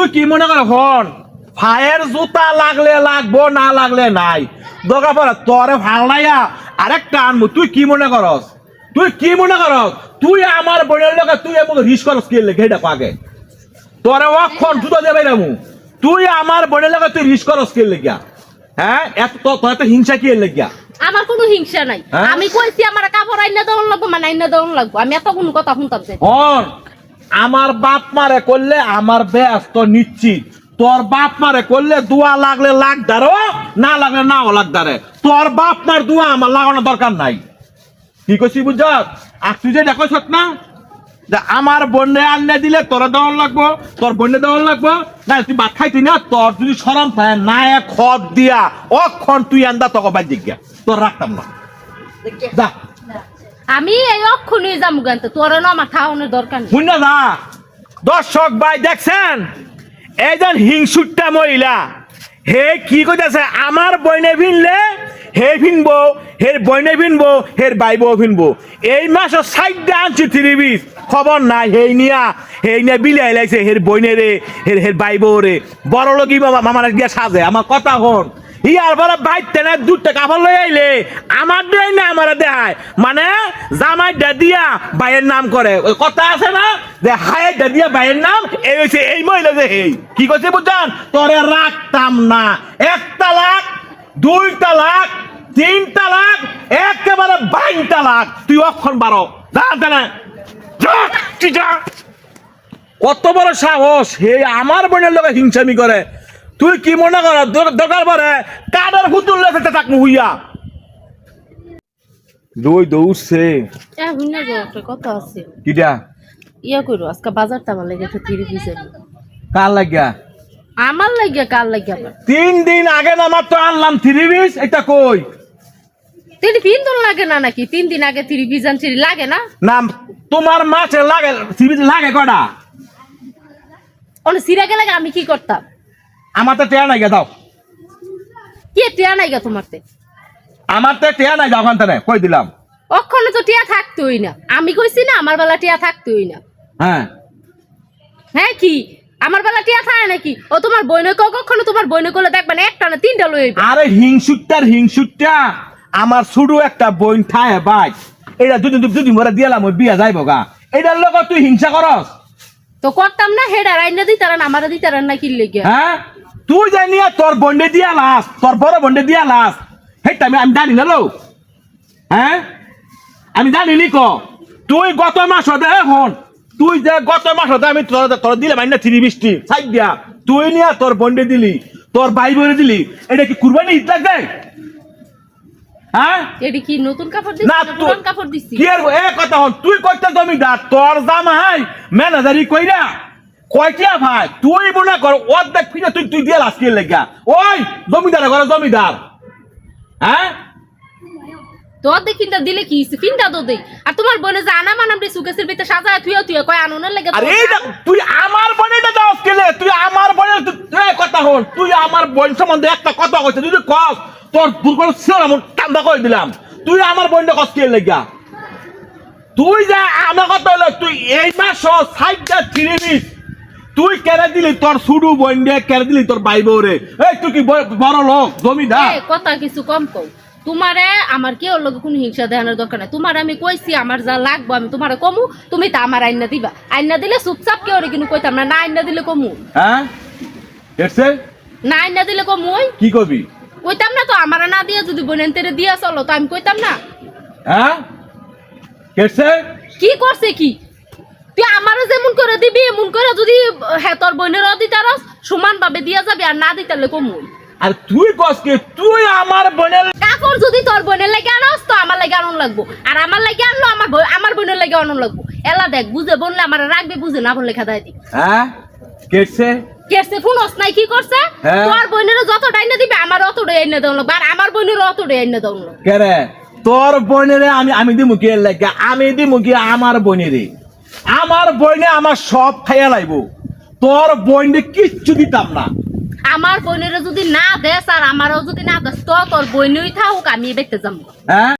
তুই কি মনে কর হন? ফায়ের জুতা লাগলে লাগবো না লাগলে নাই। দরকার পড়ে তোরে ভালো নাইয়া আরেকটা আনব তুই কি মনে করস? তুই কি মনে করস? তুই আমার বোনের লোকে তুই রিস করস কি লেগে? এটা পাগে। তোরে অক্ষণ জুতা দেবে রে তুই আমার বোনের লোকে তুই রিস করস কি লেগিয়া হ্যাঁ? এত তো- তোর এত হিংসা কি লেগিয়া আমার কোনো হিংসা নাই। হ্যাঁ? আমি কইছি আমার কাপড় আইনা দেওয়ান লাগবো মানে আইনা দেওয়ান লাগবো। আমি এত কোনো কথা শুনতাম আমার বাপ মারে করলে আমার ব্যস্ত নিশ্চিত। তোর বাপ মারে করলে দুয়া লাগলে লাগ দারো না লাগলে নাও লাগ দারে তোর বাপ মার দুয়া আমার লাগানোর দরকার নাই। কি কইছি বুঝছ? আর তুই যে দেখছ না যে আমার বন্যে আনলে দিলে তোর দেওয়ার লাগবো তোর বন্যে দেওয়ার লাগবো। না তুই ভাত খাইতি না তোর যদি সরম থাকে না খত দিয়া অক্ষণ তুই আন্দা তোকে বাদ দিক তোর রাখতাম না। যা। আমি এই অক্ষণই যাব গানতে তোর না আমার খাওয়ানোর দরকার শুনে না, দর্শক ভাই দেখছেন? এইজন হিংসুট্টা মহিলা। হে কি কইতাছে? আমার বইনে ভিনলে হে ভিনবো, হের বইনে ভিনবো, হের বাইবো ভিনবো। এই মাসের সাইডটা আনছি ত্রিবিশ খবর নাই, হেই নিয়া হেই নিয়া বিলাই লাগছে হের বইনে রে, হের হের বাইবো রে। বড় লোকই বাবা মামার গিয়া সাজে, আমার কথা হন। ইয়ার বড় বাইর তেনে দুধটা কাপড় লই আইলে আমার দেয় না আমার দেখায় মানে জামাই দিয়া বাইয়ের নাম করে ওই কথা আছে না? যে হায় দিয়া বাইয়ের নাম, এই হইছে এই মহিলা যে এই কি করছে বুঝছেন তোরে রাখতাম না। এক তালাক দুই তালাক তিন তালাক একেবারে বাইন তালাক তুই অক্ষণ বারো জানতে না কত বড় সাহস। হে আমার বোনের লোকে হিংসামি করে। তুই কি মনে কর দর- দরকার পরে কাদের হুতুল লেখতে থাক হুইয়া? দই দৌড়ছে। এ হুইনা একটা কথা আছে। কিটা? ইয়া করো আজকে বাজারটা আমার লাগে একটা তিরি পিছে কার লাগিয়া? আমার লাগে কার লাগে আবার? তিন দিন আগে না মাত্র আনলাম থ্রি পিস এটা কই? তিন তিন দিন লাগে না নাকি? তিন দিন আগে তিরি পিস আনছি লাগে না? না তোমার মাছে লাগে থ্রি পিস লাগে কটা? অনেক সিরাকে লাগে আমি কি করতাম? আমার তো টেয়া নাই গে দাও কে টিয়া নাই গা তোমারতে আমার তো টেয়া নাই যাও ওখান কই দিলাম? অক্ষণে তো টিয়া থাকতোই না। আমি কইছি না আমার বেলা টিয়া থাকতোই না। হ্যাঁ। হ্যাঁ কি? আমার বেলা টিয়া থাকে নাকি? ও তোমার বইনে কখনো তোমার বইনে করলে দেখবে না একটা না তিনটা লই আরে হিংসুটটার হিংসুটটা আমার শুধু একটা বইন থায় ভাই। এটা দুদিন দুদিন ভরে দিয়ালাম ওই বিয়া যাইব গা। এটার লোক তুই হিংসা করস? তো করতাম না হেডা রাইনা দিতারান আমারা দিতারান না কি লেগে? হ্যাঁ? তুই জানি তোর বন্ডে দিয়া লাস তোর বড় বন্ডে দিয়া লাস হেটা আমি আমি জানি না লো। হ্যাঁ? আমি জানি নি ক। তুই গত মাস হতে এখন তুই যে গত মাস হতে আমি তোর তোর দিলাম না থ্রি বৃষ্টি সাইড দিয়া। তুই নিয়া তোর বন্ডে দিলি তোর ভাই বোনে দিলি। এটা কি কুরবানি ঈদ লাগবে? হ্যাঁ? এটি কি নতুন কাপড় না পুরান কাপড় দিছি কি এ কথা তুই কইতে জমি দা তোর জামাই ম্যানেজারি কইরা। কয়টিয়া ভাই? তুই মনে কর অর্ধেক ফিরে তুই তুই দিয়ে লাস্ট লেগা। ওই জমিদার ঘরে জমিদার। হ্যাঁ? তো দেখিনটা দিলে কি? ফিনটা তো দেই আর তোমার বোনে যে আনা মানাম রে সুকেসের ভিতরে সাজা থুয়া থুয়া কয় আনুনের লাগে আরে তুই আমার বোনেটা দাও কেলে? তুই আমার বোনের তুই কথা হন তুই আমার বোন সম্বন্ধে একটা কথা কইছিস তুই কস তোর দুর্বল ছিল আমি করে দিলাম। তুই আমার বোনটা কস কে লেগা? তুই যা আমার কথা হলো তুই এই মাস সাইডটা ফিরে নিস। তুই কেড়ে দিলি তোর সুডু দিয়ে কেড়ে দিলি তোর ভাই বউরে এই তুই কি বড় লোক জমিদার? কথা কিছু কম কও। তোমারে আমার কেউ লোক কোনো হিংসা দেখানোর দরকার নাই। তোমার আমি কইছি আমার যা লাগবো আমি তোমারে কমু তুমি তা আমার আইনা দিবা। আইনা দিলে চুপচাপ কেউ কিন্তু কইতাম না না আইনা দিলে কমু। হ্যাঁ? এসে না আইনা দিলে কমু ওই। কি কবি? কইতাম না তো আমার না দিয়ে যদি বোনেন তেরে দিয়া চলো তো আমি কইতাম না। হ্যাঁ? কেসে কি করছে কি? তুই আমারও যেমন করে দিবি এমন করে যদি হ্যাঁ তোর বোনেরও দিতারস সমান ভাবে দিয়া যাবি আর না দিতালে কমু আর তুই কস কে তুই আমার বোনের কাপড় যদি তোর বোনের লাগে আনস তো আমার লাগে আনন্দ লাগবো। আর আমার লাগে আনলো আমার আমার বোনের লাগে আনন্দ লাগবো। এলা দেখ বুঝে বললে আমার রাখবে বুঝে না বললে খেদাই দি হ্যাঁ? কেসে কেসে ফোনস নাই কি করছে? হ্যাঁ। তোর বোনের যত ডাইনে দিবে আমার অতটাই এনে দেওয়া লাগবে। আর আমার বোনের অতটাই এনে দেওয়া লাগবে। কেরে? তোর বোনেরে আমি আমি দিমু কি লাগা? আমি দিমু কি আমার বোনেরে আমার বইনে আমার সব খাইয়া লাইব। তোর বইনে কিচ্ছু দিতাম না। আমার বোনের যদি না দেশ আর আমারও যদি না দেশ তো তোর বইনেই থাকুক আমি বেঁচে যাব হ্যাঁ?